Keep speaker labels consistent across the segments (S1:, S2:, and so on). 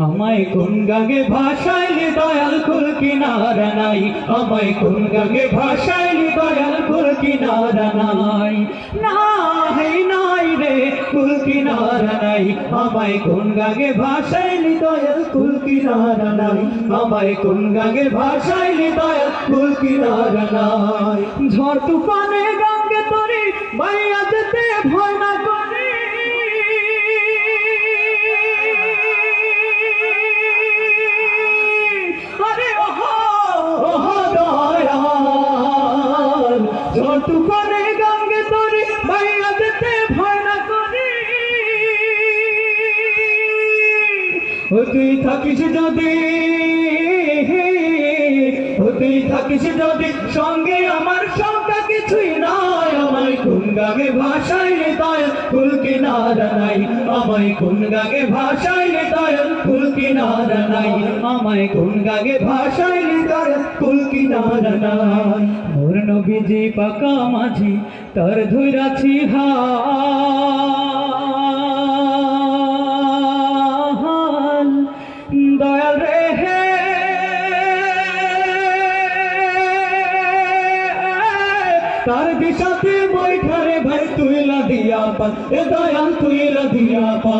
S1: আমায় কোন গাগে ভাষায় দয়াল কুল কিনারা নাই? আমায় কোন গাগে ভাষায় দয়াল কুল কিনারা নাই? নাই নাই রে কুল কিনারা নাই। আমায় কোন গাগে ভাষায় দয়াল কুল কিনারা নাই? আমায় কোন গাগে ভাষায় দয়াল কুল কিনারা নাই? ঝড় তুফানে না তুই থাকিস যদি তুই থাকিস যদি, সঙ্গে আমার সংখ্যা কিছুই নাই। আমায় কোন গাগে ভাষায় রে দয়াল, ফুল কিনারা নাই। আমায় কোন গাগে ভাষায় রে দয়াল, ফুল কিনারা নাই। আমায় কোন গাগে ভাষায় রে দয়াল মোর নবীজি পাকা মাঝি, তার দয়াল রে হে। বৈঠারে ভাই তুই লাদিয়া পা, এ দয়াল তুই লাদিয়া পা।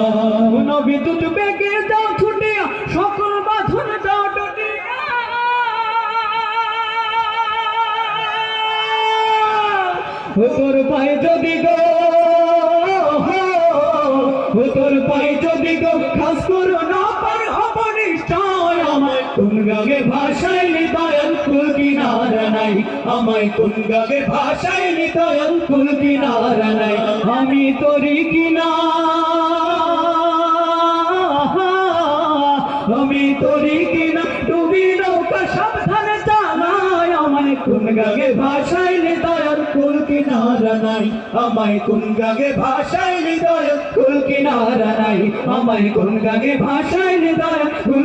S1: নবী দুটো বেগে তোর পায়ে যদি গো ও তোর পায়ে যদি গো, খাস করো না আমায়। গাগে কুল নাই, আমায় গাগে কুল নাই। আমি তোরি কিনা আমি তোরি কিনা ডুবি নৌকা আমায়। কোন গাগে ভাষায় কিনারা নাই, আমায় কোন গাগে ভাষায় নিদয়াল কুল নাই, আমায় কোন গাগে ভাষায় নিদয়াল কুল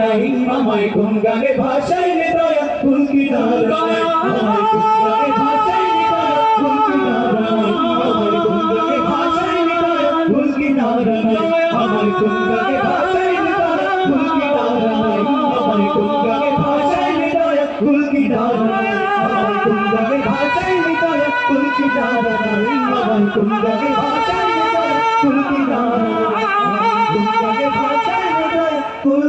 S1: নাই, আমায় কোন গাগে ভাষায় নিদয়াল কুল কিনারা নাই, আমায় কোন গাগে ভাষায় নিদয়াল কুল নাই, আমায় কোন গাগে ভাষায় নিদয়াল কুল নাই, আমায় কোন গাগে কুল